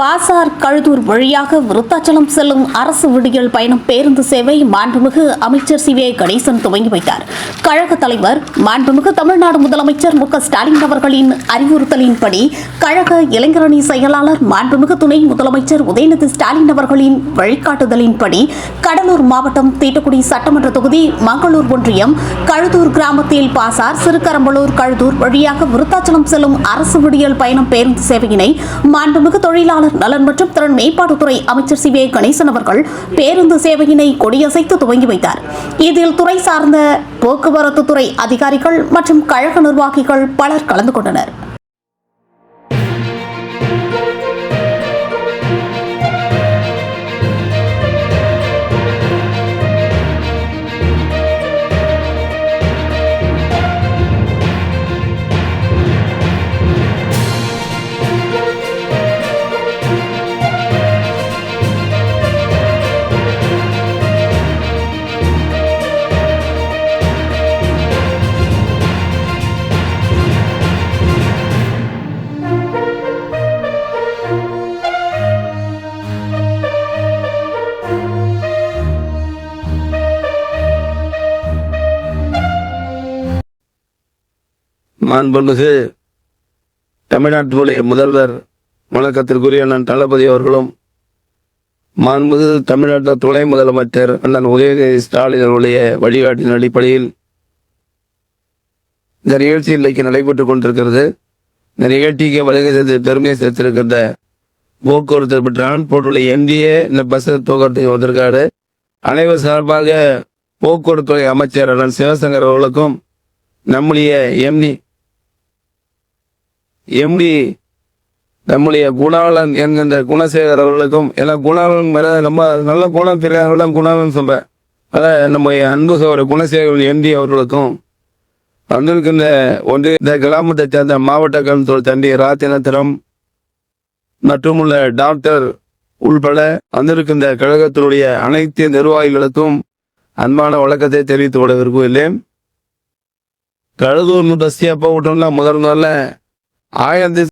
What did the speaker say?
பாசார் கழுதூர் வழியாக விருத்தாச்சலம் செல்லும் அரசு விடியல் பயணம் பேருந்து சேவை மாண்புமிகு அமைச்சர் சி கணேசன் துவங்கி வைத்தார். கழக தலைவர் மாண்புமிகு தமிழ்நாடு முதலமைச்சர் மு ஸ்டாலின் அவர்களின் அறிவுறுத்தலின்படி கழக இளைஞரணி செயலாளர் மாண்புமிகு துணை முதலமைச்சர் உதயநிதி ஸ்டாலின் அவர்களின் வழிகாட்டுதலின்படி கடலூர் மாவட்டம் தீட்டுக்குடி சட்டமன்ற தொகுதி மங்களூர் ஒன்றியம் கழுதூர் கிராமத்தில் பாசார் சிறுகரம்பலூர் கழுதூர் வழியாக விருத்தாச்சலம் செல்லும் அரசு விடியல் பயணம் பேருந்து சேவையினை மாண்புமிகு தொழிலாளர் நலன் மற்றும் திறன் மேம்பாட்டுத்துறை அமைச்சர் சி வே கணேசன் அவர்கள் பேருந்து சேவையினை கொடியசைத்து துவங்கி வைத்தார். இதில் துறை சார்ந்த போக்குவரத்து துறை அதிகாரிகள் மற்றும் கழக நிர்வாகிகள் பலர் கலந்து கொண்டனர். மாண்புமிகு தமிழ்நாட்டினுடைய முதல்வர் வணக்கத்திற்குரிய அண்ணன் தளபதி அவர்களும் மாண்புமிகு தமிழ்நாட்டு துணை முதலமைச்சர் அண்ணன் உதயநிதி ஸ்டாலின் அவருடைய வழிகாட்டின் அடிப்படையில் இந்த நிகழ்ச்சி இன்றைக்கு நடைபெற்றுக் கொண்டிருக்கிறது. இந்த நிகழ்ச்சிக்கு வருகை செய்து பெருமை சேர்த்திருக்கின்ற போக்குவரத்து டிரான்ஸ்போர்ட்டுடைய என்டிஏ இந்த பஸ் போக்குவரத்து வந்திருக்காரு. அனைவர் சார்பாக போக்குவரத்துறை அமைச்சர் அண்ணன் சிவசங்கர் அவர்களுக்கும் நம்முடைய எம்டி எம்டி நம்முடைய குணாளன் என்கின்ற குணசேகர் அவர்களுக்கும் ஏன்னா குணாளன் மேல ரொம்ப நல்ல குணம் தெரியாதவர்களும் குணாளன் சொல்றேன் அதான் நம்முடைய அன்பு சோழர் குணசேகர் எம்டி அவர்களுக்கும் வந்திருக்கின்ற ஒன்று இந்த கிராமத்தை சேர்ந்த மாவட்ட கல்வித்துறை தண்டி ராத்தினத்திரம் மற்றும் உள்ள டாக்டர் உள்பட வந்திருக்கின்ற கழகத்தினுடைய அனைத்து நிர்வாகிகளுக்கும் அன்பான வழக்கத்தை தெரிவித்து விட விரும்புகிறேன் கழுதூர் பஸ்தியா எப்போ முதல் முதல்ல I am this